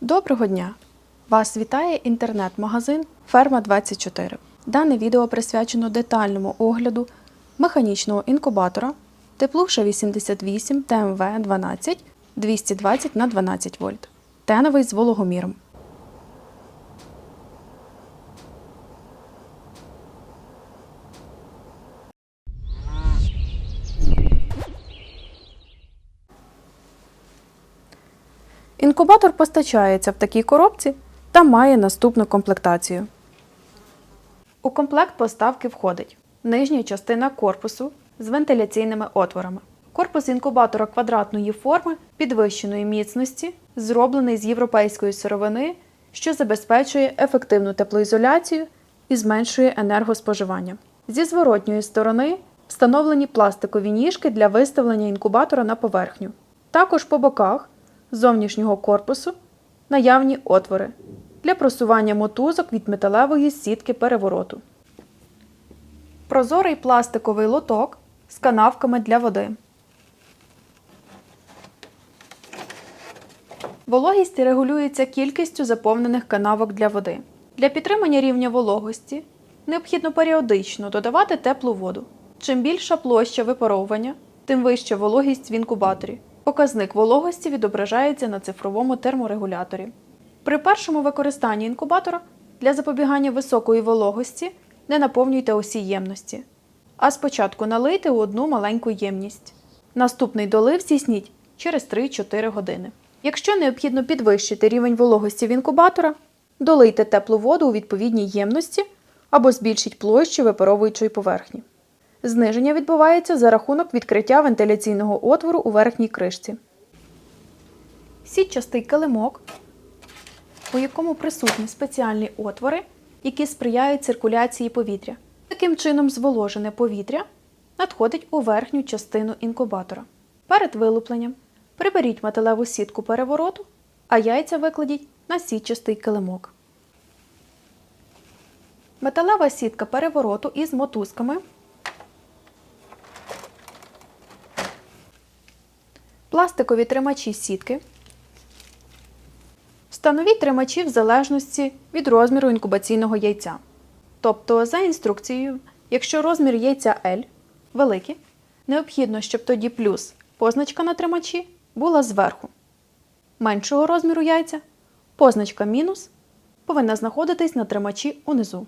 Доброго дня! Вас вітає інтернет-магазин Ферма 24. Дане відео присвячено детальному огляду механічного інкубатора Теплуша 88 ТМВ 12 220 на 12 вольт. Теновий з вологоміром. Інкубатор постачається в такій коробці та має наступну комплектацію. У комплект поставки входить нижня частина корпусу з вентиляційними отворами. Корпус інкубатора квадратної форми підвищеної міцності, зроблений з європейської сировини, що забезпечує ефективну теплоізоляцію і зменшує енергоспоживання. Зі зворотньої сторони встановлені пластикові ніжки для виставлення інкубатора на поверхню. Також по боках зовнішнього корпусу наявні отвори для просування мотузок від металевої сітки перевороту. Прозорий пластиковий лоток з канавками для води. Вологість регулюється кількістю заповнених канавок для води. Для підтримання рівня вологості необхідно періодично додавати теплу воду. Чим більша площа випаровування, тим вища вологість в інкубаторі. Показник вологості відображається на цифровому терморегуляторі. При першому використанні інкубатора для запобігання високої вологості не наповнюйте усі ємності, а спочатку налийте у одну маленьку ємність. Наступний долив здійсніть через 3-4 години. Якщо необхідно підвищити рівень вологості в інкубатора, долийте теплу воду у відповідній ємності або збільшіть площу випаровуючої поверхні. Зниження відбувається за рахунок відкриття вентиляційного отвору у верхній кришці. Сітчастий килимок, у якому присутні спеціальні отвори, які сприяють циркуляції повітря. Таким чином, зволожене повітря надходить у верхню частину інкубатора. Перед вилупленням приберіть металеву сітку перевороту, а яйця викладіть на сітчастий килимок. Металева сітка перевороту із мотузками пластикові тримачі сітки. Встановіть тримачі в залежності від розміру інкубаційного яйця. Тобто, за інструкцією, якщо розмір яйця L великий, необхідно, щоб тоді плюс позначка на тримачі була зверху. Меншого розміру яйця позначка мінус повинна знаходитись на тримачі унизу.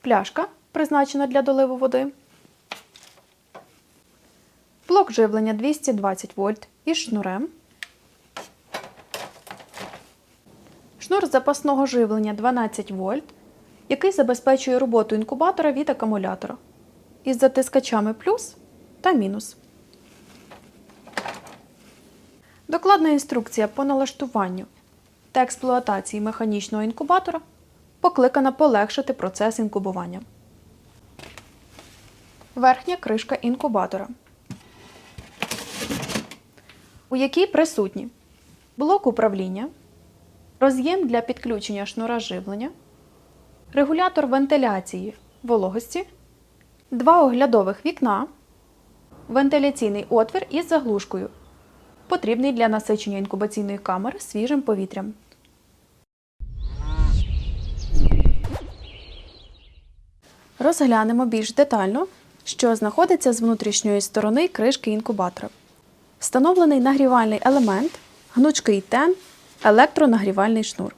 Пляшка, призначена для доливу води. Блок живлення 220 вольт із шнурем. Шнур запасного живлення 12 вольт, який забезпечує роботу інкубатора від акумулятора із затискачами плюс та мінус. Докладна інструкція по налаштуванню та експлуатації механічного інкубатора покликана полегшити процес інкубування. Верхня кришка інкубатора у якій присутні блок управління, роз'єм для підключення шнура живлення, регулятор вентиляції вологості, два оглядових вікна, вентиляційний отвір із заглушкою, потрібний для насичення інкубаційної камери свіжим повітрям. Розглянемо більш детально, що знаходиться з внутрішньої сторони кришки інкубатора. Встановлений нагрівальний елемент, гнучкий тен, електронагрівальний шнур.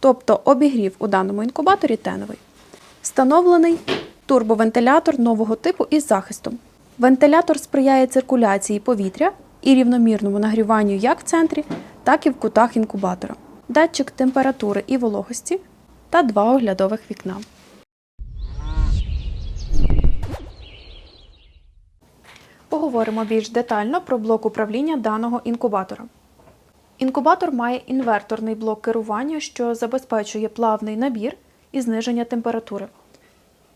Тобто обігрів у даному інкубаторі теновий. Встановлений турбовентилятор нового типу із захистом. Вентилятор сприяє циркуляції повітря і рівномірному нагріванню як в центрі, так і в кутах інкубатора. Датчик температури і вологості та два оглядових вікна. Поговоримо більш детально про блок управління даного інкубатора. Інкубатор має інверторний блок керування, що забезпечує плавний набір і зниження температури.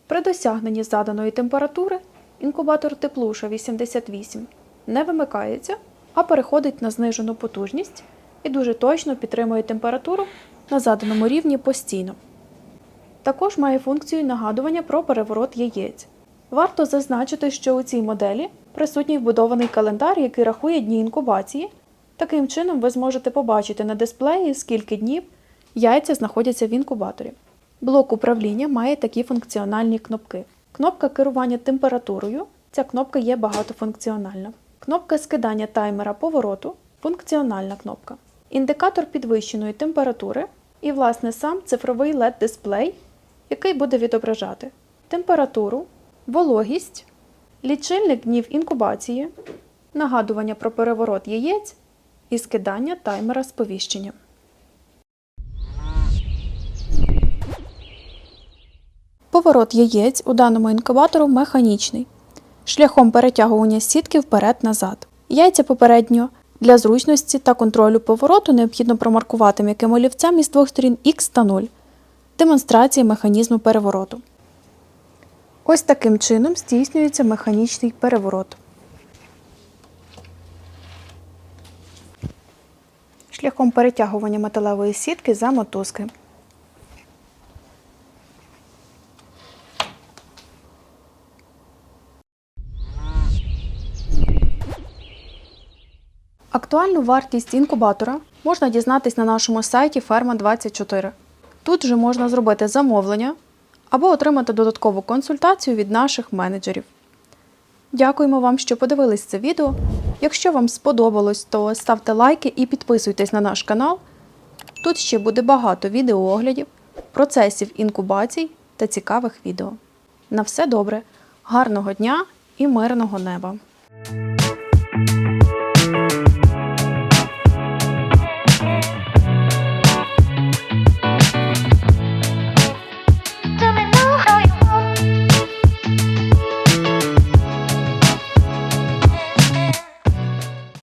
При досягненні заданої температури інкубатор теплуша 88 не вимикається, а переходить на знижену потужність і дуже точно підтримує температуру на заданому рівні постійно. Також має функцію нагадування про переворот яєць. Варто зазначити, що у цій моделі присутній вбудований календар, який рахує дні інкубації Таким чином ви зможете побачити на дисплеї, скільки днів яйця знаходяться в інкубаторі. Блок управління має такі функціональні кнопки. Кнопка керування температурою. Ця кнопка є багатофункціональна. Кнопка скидання таймера повороту функціональна кнопка. Індикатор підвищеної температури і, власне, сам цифровий LED-дисплей, який буде відображати температуру, вологість, лічильник днів інкубації, нагадування про переворот яєць і скидання таймера сповіщення. Поворот яєць у даному інкубатору механічний, шляхом перетягування сітки вперед-назад. Яйця попередньо для зручності та контролю повороту необхідно промаркувати м'яким олівцем із двох сторін X та 0. Демонстрація механізму перевороту. Ось таким чином здійснюється механічний переворот. Шляхом перетягування металевої сітки за мотузки. Актуальну вартість інкубатора можна дізнатись на нашому сайті Ферма24. Тут же можна зробити замовлення або отримати додаткову консультацію від наших менеджерів. Дякуємо вам, що подивились це відео. Якщо вам сподобалось, то ставте лайки і підписуйтесь на наш канал. Тут ще буде багато відеооглядів, процесів інкубацій та цікавих відео. На все добре, гарного дня і мирного неба!